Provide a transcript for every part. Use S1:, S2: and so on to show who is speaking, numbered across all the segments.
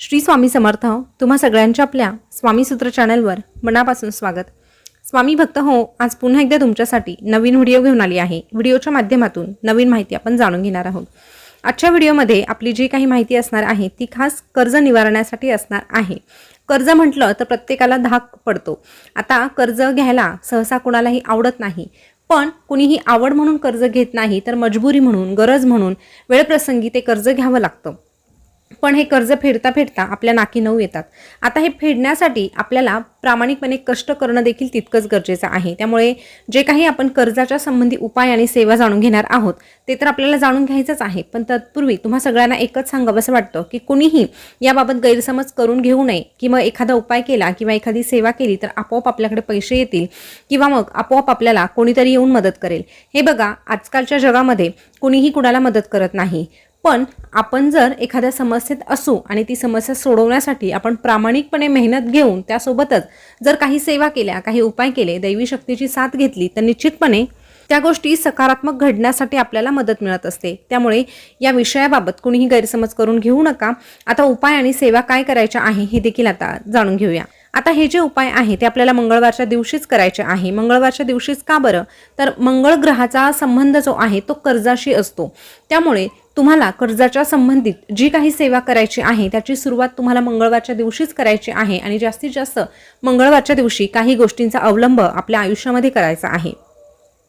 S1: श्री स्वामी समर्थ हो. तुम्हा सगळ्यांच्या आपल्या स्वामी सूत्र चॅनलवर मनापासून स्वागत. स्वामी भक्त हो आज पुन्हा एकदा तुमच्यासाठी नवीन व्हिडिओ घेऊन आली आहे. व्हिडिओच्या माध्यमातून नवीन माहिती आपण जाणून घेणार आहोत. आजच्या व्हिडिओमध्ये आपली जी काही माहिती असणार आहे ती खास कर्ज निवारण्यासाठी असणार आहे. कर्ज म्हटलं तर प्रत्येकाला धाक पडतो. आता कर्ज घ्यायला सहसा कुणालाही आवडत नाही. पण कुणीही आवड म्हणून कर्ज घेत नाही तर मजबुरी म्हणून गरज म्हणून वेळप्रसंगी ते कर्ज घ्यावं लागतं. पण हे कर्ज फेडता फेडता आपल्या नाकी नऊ येतात. आता हे फेडण्यासाठी आपल्याला प्रामाणिकपणे कष्ट करणं देखील तितकंच गरजेचं आहे. त्यामुळे जे काही आपण कर्जाच्या संबंधी उपाय आणि सेवा जाणून घेणार आहोत ते तर आपल्याला जाणून घ्यायचंच आहे. पण तत्पूर्वी तुम्हा सगळ्यांना एकच सांगावं असं वाटतं की कुणीही याबाबत गैरसमज करून घेऊ नये की मग एखादा उपाय केला किंवा एखादी सेवा केली तर आपोआप आपल्याकडे पैसे येतील किंवा मग आपोआप आपल्याला कोणीतरी येऊन मदत करेल. हे बघा आजकालच्या जगामध्ये कुणीही कुणाला मदत करत नाही. पण आपण जर एखाद्या समस्येत असू आणि ती समस्या सोडवण्यासाठी आपण प्रामाणिकपणे मेहनत घेऊन त्यासोबतच जर काही सेवा केल्या काही उपाय केले दैवी शक्तीची साथ घेतली तर निश्चितपणे त्या गोष्टी सकारात्मक घडण्यासाठी आपल्याला मदत मिळत असते. त्यामुळे या विषयाबाबत कुणीही गैरसमज करून घेऊ नका. आता उपाय आणि सेवा काय करायच्या आहे हे देखील आता जाणून घेऊया. आता हे जे उपाय आहे ते आपल्याला मंगळवारच्या दिवशीच करायचे आहे. मंगळवारच्या दिवशीच का बरं? तर मंगळ ग्रहाचा संबंध जो आहे तो कर्जाशी असतो. त्यामुळे तुम्हाला कर्जाच्या संबंधित जी काही सेवा करायची आहे त्याची सुरुवात तुम्हाला मंगळवारच्या दिवशीच करायची आहे आणि जास्तीत जास्त मंगळवारच्या दिवशी काही गोष्टींचा अवलंब आपल्या आयुष्यामध्ये करायचा आहे.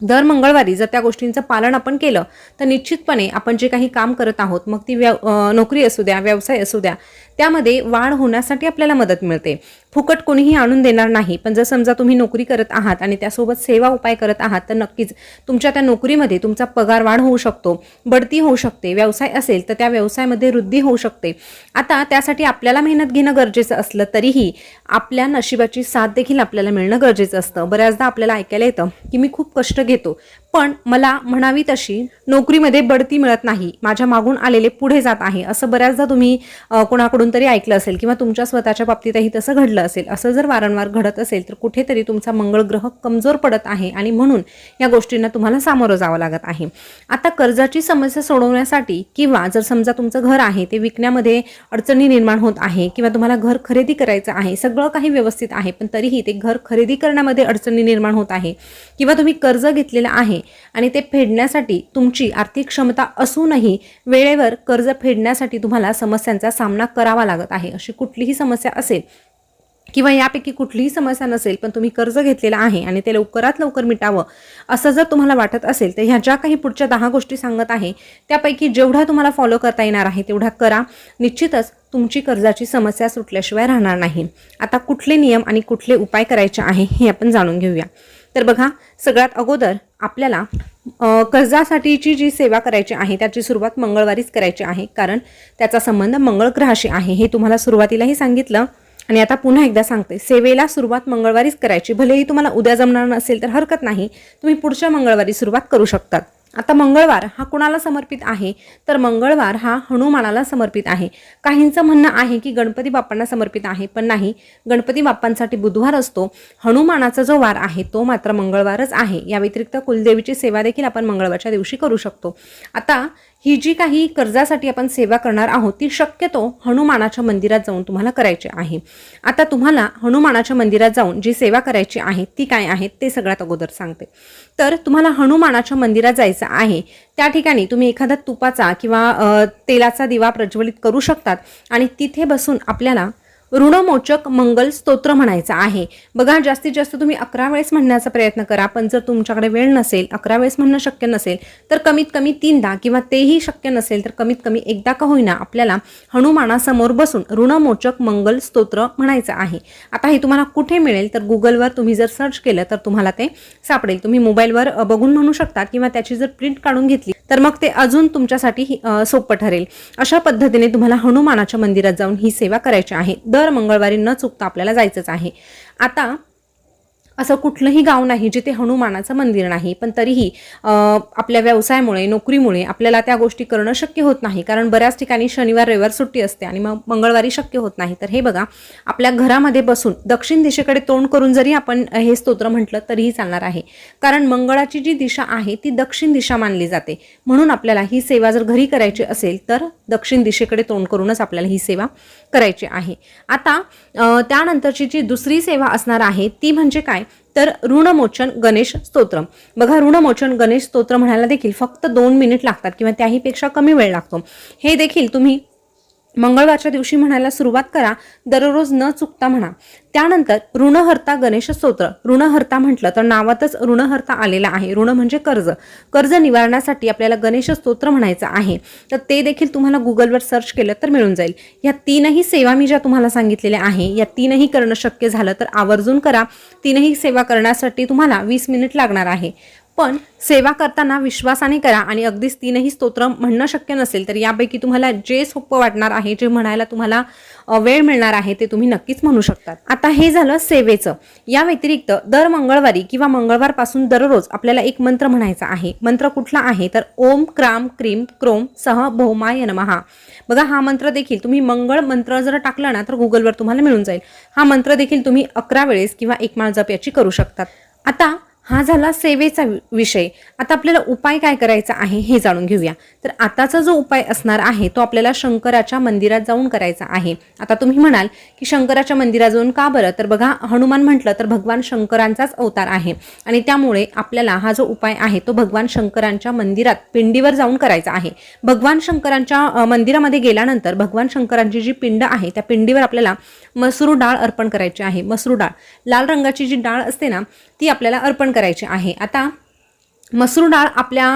S1: दर मंगळवारी जर त्या गोष्टींचं पालन आपण केलं तर निश्चितपणे आपण जे काही काम करत आहोत मग ती व्यव नोकरी असू द्या व्यवसाय असू द्या त्यामध्ये वाढ होण्यासाठी आपल्याला मदत मिळते. फुकट कोणीही आणून देणार नाही. पण जर समजा तुम्ही नोकरी करत आहात आणि त्यासोबत सेवा उपाय करत आहात तर नक्कीच तुमच्या त्या नोकरीमध्ये तुमचा पगार वाढ होऊ शकतो बढती होऊ शकते. व्यवसाय असेल तर त्या व्यवसायामध्ये वृद्धी होऊ शकते. आता त्यासाठी आपल्याला मेहनत घेणं गरजेचं असलं तरीही आपल्या नशिबाची साथ देखील आपल्याला मिळणं गरजेचं असतं. बऱ्याचदा आपल्याला ऐकायला येतं की मी खूप कष्ट घेतो पण मला म्हणावी तशी नोकरीमध्ये बढती मिळत नाही माझ्या मागून आलेले पुढे जात आहे असं बऱ्याचदा तुम्ही कोणाकडून तरी ऐकलं असेल किंवा तुमच्या स्वतःच्या बाबतीतही तसं घडलं असेल असं जर वारंवार घडत असेल तर कुठेतरी तुमचा मंगळ ग्रह कमजोर पडत आहे आणि म्हणून या गोष्टींना तुम्हाला सामोरं जावं लागत आहे. आता कर्जाची समस्या सोडवण्यासाठी किंवा जर समजा तुमचं घर आहे ते विकण्यामध्ये अडचणी निर्माण होत आहे किंवा तुम्हाला घर खरेदी करायचं आहे सगळं काही व्यवस्थित आहे पण तरीही ते घर खरेदी करण्यामध्ये अडचणी निर्माण होत आहे किंवा तुम्ही कर्ज घेतलेलं आहे आणि ते फेडण्यासाठी तुमची आर्थिक क्षमता असूनही वेळेवर कर्ज फेडण्यासाठी तुम्हाला समस्यांचा सामना करावा लागत आहे. अशी कुठलीही समस्या असेल किंवा यापैकी कुठलीही समस्या नसेल पण तुम्ही कर्ज घेतलेलं आहे आणि ते लवकरात लवकर मिटावं असं जर तुम्हाला वाटत असेल तर ह्या ज्या काही पुढच्या दहा गोष्टी सांगत आहे त्यापैकी जेवढा तुम्हाला फॉलो करता येणार आहे तेवढ्या करा. निश्चितच तुमची कर्जाची समस्या सुटल्याशिवाय राहणार नाही. आता कुठले नियम आणि कुठले उपाय करायचे आहे हे आपण जाणून घेऊया. तर बघा सगळ्यात अगोदर आपल्याला कर्जासाठीची जी सेवा करायची आहे त्याची सुरुवात मंगळवारीच करायची आहे. कारण त्याचा संबंध मंगळ ग्रहाशी आहे हे तुम्हाला सुरुवातीलाही सांगितलं. आणि आता पुन्हा एकदा सांगते सेवेला सुरुवात मंगळवारीच करायची. भलेही तुम्हाला उद्या जमणार नसेल तर हरकत नाही. तुम्ही पुढच्या मंगळवारी सुरुवात करू शकतात. आता मंगळवार हा कुणाला समर्पित आहे? तर मंगळवार हा हनुमानाला समर्पित आहे. काहींचं म्हणणं आहे की गणपती बाप्पांना समर्पित आहे पण नाही. गणपती बाप्पांसाठी बुधवार असतो. हनुमानाचा जो वार आहे तो मात्र मंगळवारच आहे. या व्यतिरिक्त कुलदेवीची सेवा देखील आपण मंगळवारच्या दिवशी करू शकतो. आता ही जी काही कर्जासाठी आपण सेवा करणार आहोत ती शक्यतो हनुमानाच्या मंदिरात जाऊन तुम्हाला करायची आहे. आता तुम्हाला हनुमानाच्या मंदिरात जाऊन जी सेवा करायची आहे ती काय आहे ते सगळ्यात अगोदर सांगते. तर तुम्हाला हनुमानाच्या मंदिरात जायचं आहे. त्या ठिकाणी तुम्ही एखादा तुपाचा किंवा तेलाचा दिवा प्रज्वलित करू शकतात आणि तिथे बसून आपल्याला ऋणमोचक मंगल स्तोत्र म्हणायचं आहे. बघा जास्तीत जास्त तुम्ही अकरा वेळेस म्हणण्याचा प्रयत्न करा पण जर तुमच्याकडे वेळ नसेल अकरा वेळेस म्हणणं शक्य नसेल तर कमीत कमी तीनदा किंवा तेही शक्य नसेल तर कमीत कमी एकदा का होईना आपल्याला हनुमानासमोर बसून ऋणमोचक मंगल स्तोत्र म्हणायचं आहे. आता हे तुम्हाला कुठे मिळेल? तर गुगलवर तुम्ही जर सर्च केलं तर तुम्हाला ते सापडेल. तुम्ही मोबाईलवर बघून म्हणू शकता किंवा त्याची जर प्रिंट काढून घेतली तर मग ते अजून तुमच्यासाठी सोपं ठरेल. अशा पद्धतीने तुम्हाला हनुमानाच्या मंदिरात जाऊन ही सेवा करायची आहे. दर मंगळवारी न चुकता आपल्याला जायचंच आहे. आता असं कुठलंही गाव नाही जिथे हनुमानाचं मंदिर नाही. पण तरीही आपल्या व्यवसायामुळे नोकरीमुळे आपल्याला त्या गोष्टी करणं शक्य होत नाही. कारण बऱ्याच ठिकाणी शनिवार रविवार सुट्टी असते आणि मग मंगळवारी शक्य होत नाही. तर हे बघा आपल्या घरामध्ये बसून दक्षिण दिशेकडे तोंड करून जरी आपण हे स्तोत्र म्हटलं तरीही चालणार आहे. कारण मंगळाची जी दिशा आहे ती दक्षिण दिशा मानली जाते. म्हणून आपल्याला ही सेवा जर घरी करायची असेल तर दक्षिण दिशेकडे तोंड करूनच आपल्याला ही सेवा करायची आहे. आता त्यानंतरची जी दुसरी सेवा असणार आहे ती म्हणजे काय? तर ऋणमोचन गणेश स्तोत्र. बघा ऋणमोचन गणेश स्तोत्र म्हणायला देखील फक्त दोन मिनिट लागतात किंवा त्याहीपेक्षा कमी वेळ लागतो. हे देखील तुम्ही मंगळवारच्या दिवशी म्हणायला सुरुवात करा दररोज न चुकता म्हणा. त्यानंतर ऋणहर्ता गणेश स्तोत्र. ऋणहर्ता म्हटलं तर नावातच ऋणहर्ता आलेला आहे. ऋण म्हणजे कर्ज. कर्ज निवारणासाठी आपल्याला गणेश स्तोत्र म्हणायचं आहे. तर ते देखील तुम्हाला गुगलवर सर्च केलं तर मिळून जाईल. या तीनही सेवा मी ज्या तुम्हाला सांगितलेल्या आहे या तीनही करणं शक्य झालं तर आवर्जून करा. तीनही सेवा करण्यासाठी तुम्हाला वीस मिनिट लागणार आहे. पण सेवा करताना विश्वासाने करा आणि अगदीच तीनही स्तोत्र म्हणणं शक्य नसेल तर यापैकी तुम्हाला जे सोपं वाटणार आहे जे म्हणायला तुम्हाला वेळ मिळणार आहे ते तुम्ही नक्कीच म्हणू शकतात. आता हे झालं सेवेचं. या व्यतिरिक्त दर मंगळवारी किंवा मंगळवारपासून दररोज आपल्याला एक मंत्र म्हणायचा आहे. मंत्र कुठला आहे? तर ओम क्राम क्रीम क्रोम सह भौमाय नमहा बघा हा मंत्र देखील तुम्ही मंगळ मंत्र जर टाकला ना तर गुगलवर तुम्हाला मिळून जाईल. हा मंत्र देखील तुम्ही अकरा वेळेस किंवा एक माळ जप याची करू शकतात. आता हा झाला सेवेचा वि- विषय. आता आपल्याला उपाय काय करायचा आहे हे जाणून घेऊया. तर आताचा जो उपाय असणार आहे तो आपल्याला शंकराच्या मंदिरात जाऊन करायचा आहे. आता तुम्ही म्हणाल की शंकराच्या मंदिरात जाऊन का बरं? तर बघा हनुमान म्हटलं तर भगवान शंकरांचाच अवतार आहे. आणि त्यामुळे आपल्याला हा जो उपाय आहे तो भगवान शंकरांच्या मंदिरात पिंडीवर जाऊन करायचा आहे. भगवान शंकरांच्या मंदिरामध्ये गेल्यानंतर भगवान शंकरांची जी पिंड आहे त्या पिंडीवर आपल्याला मसरू डाळ अर्पण करायची आहे. मसरू डाळ. लाल रंगाची जी डाळ असते ना ती आपल्याला अर्पण करायची आहे. आता मसूर डाळ आपल्या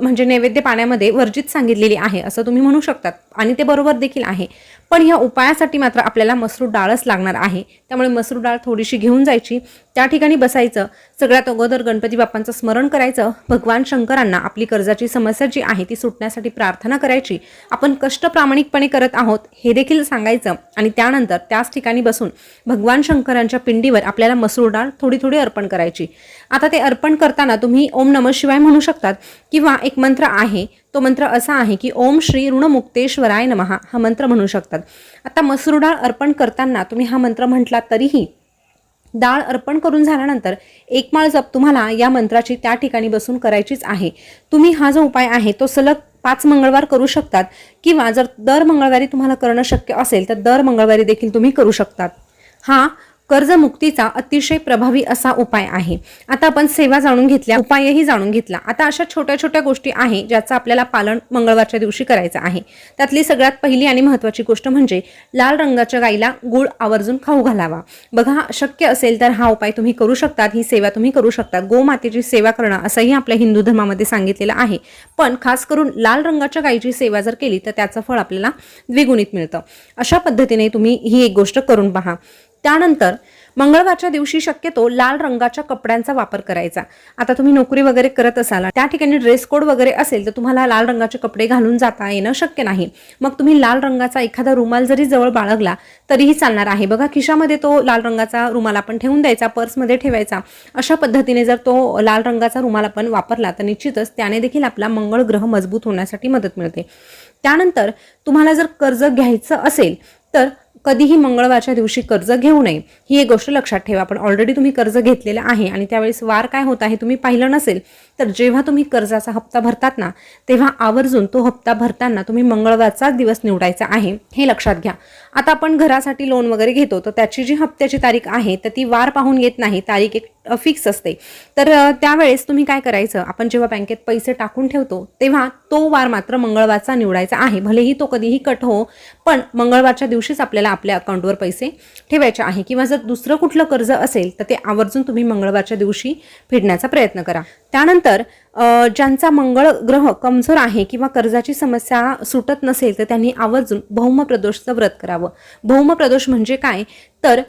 S1: म्हणजे नैवेद्य पाण्यामध्ये वर्जित सांगितलेली आहे असं तुम्ही म्हणू शकतात. आणि ते बरोबर देखील आहे. पण ह्या उपायासाठी मात्र आपल्याला मसूर डाळच लागणार आहे. त्यामुळे मसूर डाळ थोडीशी घेऊन जायची. त्या ठिकाणी बसायचं. सगळ्यात अगोदर गणपती बाप्पांचं स्मरण करायचं. भगवान शंकरांना आपली कर्जाची समस्या जी आहे ती सुटण्यासाठी प्रार्थना करायची. आपण कष्ट प्रामाणिकपणे करत आहोत हे देखील सांगायचं. आणि त्यानंतर त्याच ठिकाणी बसून भगवान शंकरांच्या पिंडीवर आपल्याला मसूर डाळ थोडी थोडी अर्पण करायची. आता ते अर्पण करताना तुम्ही ओम नम शिवाय म्हणू शकतात. किंवा एक मंत्र आहे. तो मंत्र असा आहे की ओम श्री ऋणमुक्तेश्वराय नमहा हा मंत्र म्हणू शकतात. आता मसूर डाळ अर्पण करताना तुम्ही हा मंत्र म्हटला तरीही डाळ अर्पण करून झाल्यानंतर एक माळ जप तुम्हाला या मंत्राची त्या ठिकाणी बसून करायचीच आहे. तुम्ही हा जो उपाय आहे तो सलग पाच मंगळवार करू शकतात किंवा जर दर मंगळवारी तुम्हाला करणं शक्य असेल तर दर मंगळवारी देखील तुम्ही करू शकतात. हा कर्जमुक्तीचा अतिशय प्रभावी असा उपाय आहे. आता आपण सेवा जाणून घेतल्या उपायही जाणून घेतला. आता अशा छोट्या छोट्या गोष्टी आहे ज्याचं आपल्याला पालन मंगळवारच्या दिवशी करायचं आहे. त्यातली सगळ्यात पहिली आणि महत्त्वाची गोष्ट म्हणजे लाल रंगाच्या गाईला गुळ आवर्जून खाऊ घालावा. बघा शक्य असेल तर हा उपाय तुम्ही करू शकतात ही सेवा तुम्ही करू शकतात. गोमातेची सेवा करणं असंही आपल्या हिंदू धर्मामध्ये सांगितलेलं आहे. पण खास करून लाल रंगाच्या गाईची सेवा जर केली तर त्याचं फळ आपल्याला द्विगुणित मिळतं. अशा पद्धतीने तुम्ही ही एक गोष्ट करून पहा. त्यानंतर मंगळवारच्या दिवशी शक्यतो लाल रंगाच्या कपड्यांचा वापर करायचा. आता तुम्ही नोकरी वगैरे करत असाल त्या ठिकाणी ड्रेस कोड वगैरे असेल तर तुम्हाला लाल रंगाचे कपडे घालून जाता येणं शक्य नाही. मग तुम्ही लाल रंगाचा एखादा रुमाल जरी जवळ बाळगला तरीही चालणार आहे. बघा खिशामध्ये तो लाल रंगाचा रुमाल आपण ठेवून द्यायचा पर्समध्ये ठेवायचा. अशा पद्धतीने जर तो लाल रंगाचा रुमाल आपण वापरला तर निश्चितच त्याने देखील आपला मंगळ ग्रह मजबूत होण्यासाठी मदत मिळते. त्यानंतर तुम्हाला जर कर्ज घ्यायचं असेल तर कधीही मंगळवारच्या दिवशी कर्ज घेऊ नये. ही एक गोष्ट लक्षात ठेवा. पण ऑलरेडी तुम्ही कर्ज घेतलेलं आहे आणि त्यावेळेस वार काय होत आहे तुम्ही पाहिलं नसेल तर जेव्हा तुम्ही कर्जाचा हप्ता भरतात ना तेव्हा आवर्जून तो हप्ता भरताना तुम्ही मंगळवारचाच दिवस निवडायचा आहे हे लक्षात घ्या. आता आपण घरासाठी लोन वगैरे घेतो तर त्याची जी हप्त्याची तारीख आहे तर ती वार पाहून येत नाही तारीख एक फिक्स असते. तर त्यावेळेस तुम्ही काय करायचं आपण जेव्हा बँकेत पैसे टाकून ठेवतो तेव्हा तो वार मात्र मंगळवारचा निवडायचा आहे. भलेही तो कधीही कट हो पण मंगळवारच्या दिवशीच आपल्याला आपल्या अकाउंटवर पैसे ठेवायचे आहे. किंवा जर दुसरं कुठलं कर्ज असेल तर ते आवर्जून तुम्ही मंगळवारच्या दिवशी फेडण्याचा प्रयत्न करा. त्यानंतर त्यानंतर ज्यांचा मंगळ ग्रह कमजोर आहे किंवा कर्जाची समस्या सुटत नसेल तर त्यांनी आवर्जून भौम प्रदोषचं व्रत करावं. भौम प्रदोष म्हणजे काय? तर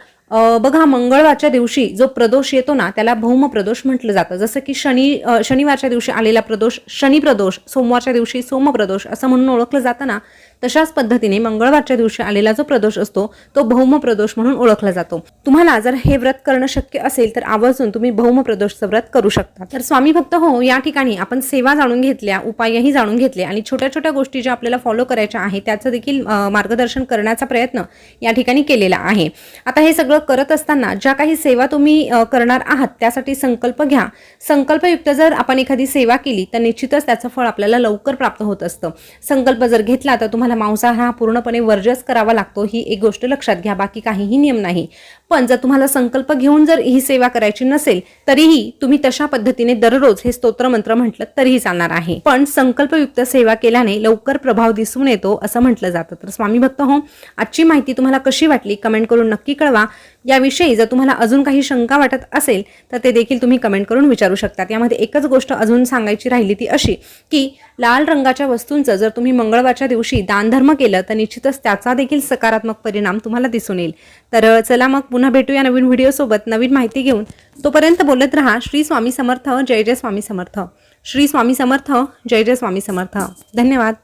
S1: बघा मंगळवारच्या दिवशी जो प्रदोष येतो ना त्याला भौम प्रदोष म्हटलं जातं. जसं की शनी शनिवारच्या दिवशी आलेला प्रदोष शनी प्रदोष सोमवारच्या दिवशी सोमप्रदोष असं म्हणून ओळखलं जातं ना तशाच पद्धतीने मंगळवारच्या दिवशी आलेला जो प्रदोष असतो तो भौम प्रदोष म्हणून ओळखला जातो. तुम्हाला जर हे व्रत करणं शक्य असेल तर आवर्जून तुम्ही भौम प्रदोषचं व्रत करू शकता. तर स्वामी भक्त हो या ठिकाणी आपण सेवा जाणून घेतल्या उपायही जाणून घेतले आणि छोट्या छोट्या गोष्टी ज्या आपल्याला फॉलो करायच्या आहे त्याचं देखील मार्गदर्शन करण्याचा प्रयत्न या ठिकाणी केलेला आहे. आता हे सगळं करत असताना ज्या काही सेवा तुम्ही करणार आहात त्यासाठी संकल्प घ्या. संकल्पयुक्त जर आपण एखादी सेवा केली तर निश्चितच त्याचं फळ आपल्याला लवकर प्राप्त होत असतं. संकल्प जर घेतला तर तुम्हाला मांसाहार हा पूर्णपणे वर्जच करावा लागतो ही एक गोष्ट लक्षात घ्या बाकी काहीही नियम नाही. पण जर तुम्हाला संकल्प घेऊन जर ही सेवा करायची नसेल तरीही तुम्ही तशा पद्धतीने दररोज हे स्तोत्र मंत्र म्हटलं तरीही चालणार आहे. पण संकल्पयुक्त सेवा केल्याने लवकर प्रभाव दिसून येतो असं म्हटलं जातं. तर स्वामी भक्त हो आजची माहिती तुम्हाला कशी वाटली कमेंट करून नक्की कळवा. याविषयी जर तुम्हाला अजून काही शंका वाटत असेल तर ते देखील तुम्ही कमेंट करून विचारू शकतात. यामध्ये एकच गोष्ट अजून सांगायची राहिली ती अशी की लाल रंगाच्या वस्तूंचं जर तुम्ही मंगळवारच्या दिवशी दानधर्म केलं तर निश्चितच त्याचा देखील सकारात्मक परिणाम तुम्हाला दिसून येईल. तर चला मग पुन्हा भेटूया नवीन व्हिडिओसोबत नवीन माहिती घेऊन तोपर्यंत बोलत राहा. श्री स्वामी समर्थ जय जय स्वामी समर्थ. श्री स्वामी समर्थ जय जय स्वामी समर्थ. धन्यवाद.